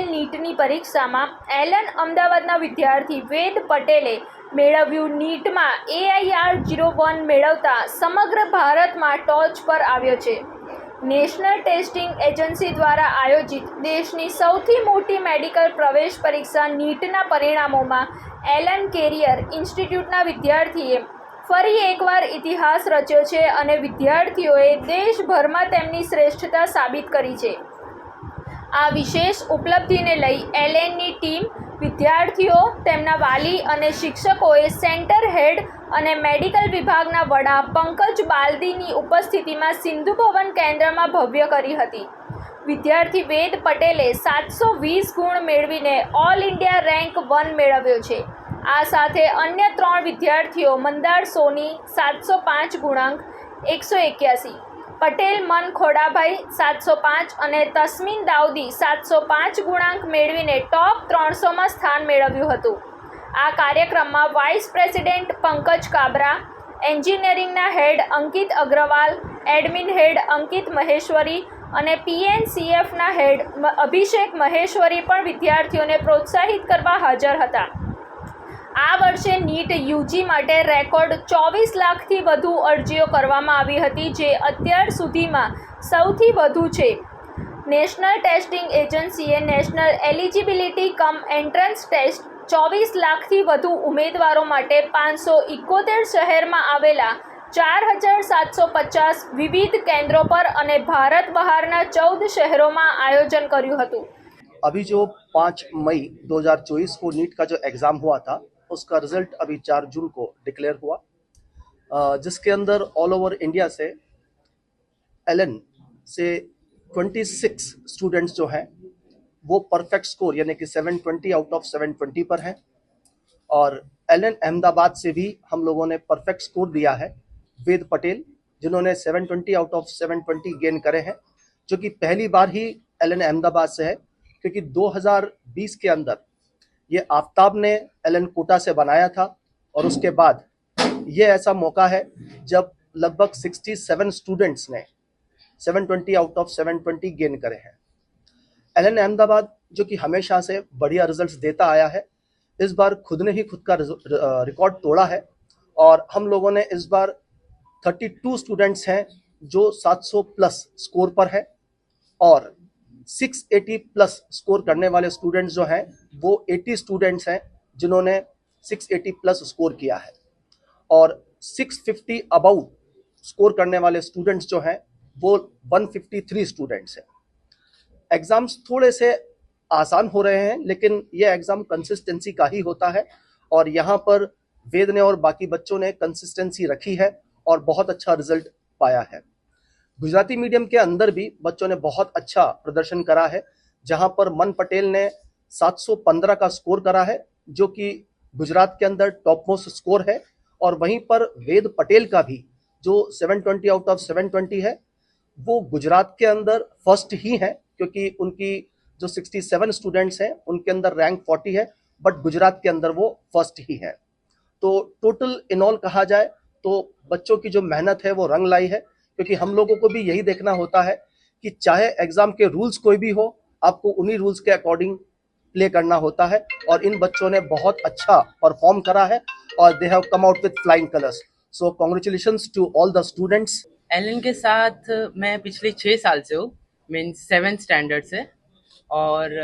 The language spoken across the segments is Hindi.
હાલમાં નીટની પરીક્ષામાં એલન અમદાવાદના વિદ્યાર્થી વેદ પટેલે મેળવ્યું નીટમાં એઆઈઆર જીરો વન મેળવતા સમગ્ર ભારતમાં ટોચ પર આવ્યો છે. નેશનલ ટેસ્ટિંગ એજન્સી દ્વારા આયોજિત દેશની સૌથી મોટી મેડિકલ પ્રવેશ પરીક્ષા નીટના પરિણામોમાં એલન કેરિયર ઇન્સ્ટિટ્યૂટના વિદ્યાર્થીએ ફરી એકવાર ઇતિહાસ રચ્યો છે અને વિદ્યાર્થીઓએ દેશભરમાં તેમની શ્રેષ્ઠતા સાબિત કરી છે. આ વિશેષ ઉપલબ્ધિને લઈ એલએનની ટીમ વિદ્યાર્થીઓ, તેમના વાલી અને શિક્ષકોએ સેન્ટર હેડ અને મેડિકલ વિભાગના વડા પંકજ બાલદીની ઉપસ્થિતિમાં સિંધુ ભવન કેન્દ્રમાં ભવ્ય કરી હતી. વિદ્યાર્થી વેદ પટેલે સાતસો વીસ ગુણ મેળવીને ઓલ ઇન્ડિયા રેન્ક વન મેળવ્યો છે. આ સાથે અન્ય ત્રણ વિદ્યાર્થીઓ, મંદાર સોની સાતસો પાંચ ગુણાંક, એકસો એક્યાસી પટેલ, મન ખોડાભાઈ સાતસો પાંચ અને તસ્મીન દાઉદી સાતસો પાંચ ગુણાંક મેળવીને ટોપ ત્રણસોમાં સ્થાન મેળવ્યું હતું. આ કાર્યક્રમમાં વાઇસ પ્રેસિડેન્ટ પંકજ કાબરા, એન્જિનિયરિંગના head Ankit Agrawal, admin head Ankit Maheshwari અને પીએનસીએફના હેડ અભિષેક મહેશ્વરી પણ વિદ્યાર્થીઓને પ્રોત્સાહિત કરવા હાજર હતા. આ વર્ષે નીટ યુજી માટે રેકોર્ડ ચોવીસ લાખથી વધુ અરજીઓ કરવામાં આવી હતી જે અત્યાર સુધીમાં સૌથી વધુ છે નેશનલ ટેસ્ટિંગ એજન્સીએ national eligibility cum entrance test ચોવીસ લાખથી વધુ ઉમેદવારો માટે પાંચસો ઇકોતેર શહેરમાં આવેલા ચાર હજાર સાતસો પચાસ વિવિધ કેન્દ્રો પર અને ભારત બહારના ચૌદ શહેરોમાં આયોજન કર્યું હતું अभी जो पाँच मई 2024 को नीट का जो एग्ज़ाम हुआ था उसका रिज़ल्ट अभी चार जून को डिक्लेयर हुआ। जिसके अंदर ऑल ओवर इंडिया से एलन से 26 स्टूडेंट्स जो हैं, वो परफेक्ट स्कोर यानी कि 720 आउट ऑफ़ 720 पर हैं। और एलन अहमदाबाद से भी हम लोगों ने परफेक्ट स्कोर दिया है वेद पटेल, जिन्होंने 720 आउट ऑफ़ 720 गेन करे हैं, जो कि पहली बार ही एलन अहमदाबाद से है, क्योंकि 2020 के अंदर ये आफ्ताब ने एलन कोटा से बनाया था और उसके बाद ये ऐसा मौका है जब लगभग 67 स्टूडेंट्स ने 720 आउट ऑफ़ 720 गेन करे हैं। एलन अहमदाबाद, जो कि हमेशा से बढ़िया रिजल्ट्स देता आया है, इस बार खुद ने ही खुद का रिकॉर्ड तोड़ा है और हम लोगों ने इस बार 32 स्टूडेंट्स हैं जो 700 प्लस स्कोर पर है और 680 प्लस स्कोर करने वाले स्टूडेंट्स जो हैं, वो 80 स्टूडेंट्स हैं जिन्होंने 680 प्लस स्कोर किया है। और 650 अबाउ स्कोर करने वाले स्टूडेंट्स जो हैं, वो 153 स्टूडेंट्स हैं। एग्ज़ाम्स थोड़े से आसान हो रहे हैं, लेकिन ये एग्ज़ाम कंसिस्टेंसी का ही होता है और यहाँ पर वेद ने और बाकी बच्चों ने कंसिस्टेंसी रखी है और बहुत अच्छा रिज़ल्ट पाया है। गुजराती मीडियम के अंदर भी बच्चों ने बहुत अच्छा प्रदर्शन करा है, जहाँ पर मन पटेल ने 715 का स्कोर करा है, जो कि गुजरात के अंदर टॉप मोस्ट स्कोर है, और वहीं पर वेद पटेल का भी, जो 720 आउट ऑफ़ 720 है, वो गुजरात के अंदर फ़र्स्ट ही है, क्योंकि उनकी जो 67 स्टूडेंट्स हैं, उनके अंदर रैंक 40 है, बट गुजरात के अंदर वो फ़र्स्ट ही है। तो टोटल इन ऑल कहा जाए तो बच्चों की जो मेहनत है, वो रंग लाई है क्योंकि हम लोगों को भी यही देखना होता है कि चाहे एग्ज़ाम के रूल्स कोई भी हो, आपको उन्हीं रूल्स के अकॉर्डिंग प्ले करना होता है और इन बच्चों ने बहुत अच्छा परफॉर्म करा है और they have come out with flying colours so congratulation to all the students Allen के साथ मैं पिछले छः साल से हूँ मीन सेवन स्टैंडर्ड से। और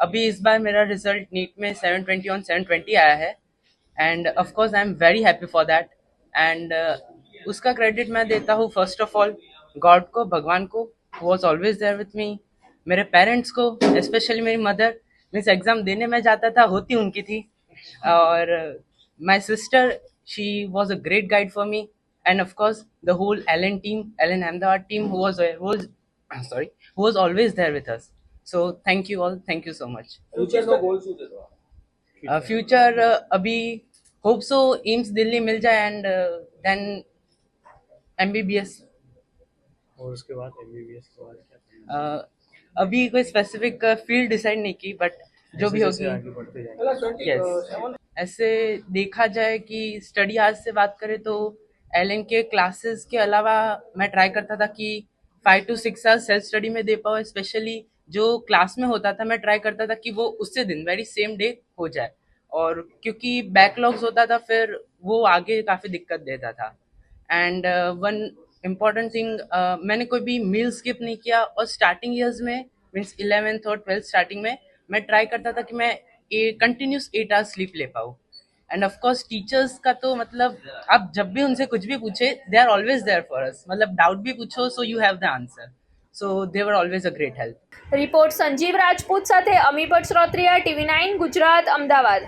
अभी इस बार मेरा रिज़ल्ट नीट में seven twenty on seven twenty आया है। And of course I am very happy for that and उसका क्रेडिट मैं देता हूँ फ़र्स्ट ऑफ़ ऑल गॉड को भगवान को was always there with me मेरे पेरेंट्स को स्पेशली मेरी मदर मीन्स एग्ज़ाम देने में जाता था होती उनकी थी और my sister she was a great guide for me and of course the whole L N team L N Ahmedabad team sorry who sorry was always there with us so thank you all thank you so much future अभी होप सो एम्स दिल्ली मिल जाए and then M B B S और उसके बाद एमबीबीएस के बाद क्या? Uh, अभी कोई स्पेसिफिक फ़ील्ड डिसाइड नहीं की बट जो भी होगी। आगे यस ऐसे देखा जाए कि स्टडी आज से बात करें तो एल के क्लासेस के अलावा मैं ट्राई करता था कि five to six hours self study में दे पाओ स्पेशली जो क्लास में होता था मैं ट्राई करता था कि वो उससे दिन वेरी सेम डे हो जाए। और क्योंकि बैकलॉग्स होता था फिर वो आगे काफ़ी दिक्कत देता था। एंड वन इम्पॉर्टेंट थिंग मैंने कोई भी मील स्किप नहीं किया और स्टार्टिंग ईयर्स में मीन्स इलेवेंथ और ट्वेल्थ स्टार्टिंग में मैं ट्राई करता था कि मैं कंटिन्यूस एट आवर्स स्लीप ले पाऊँ एंड ऑफ कोर्स टीचर्स का तो मतलब आप जब भी उनसे कुछ भी पूछे they are always there for us मतलब डाउट भी पूछो so you have the answer so they were always a great help report Sanjeev Rajput સાથે અમી ભટ્ટ શ્રોત્રિયા ટીવી નાઇન ગુજરાત અમદાવાદ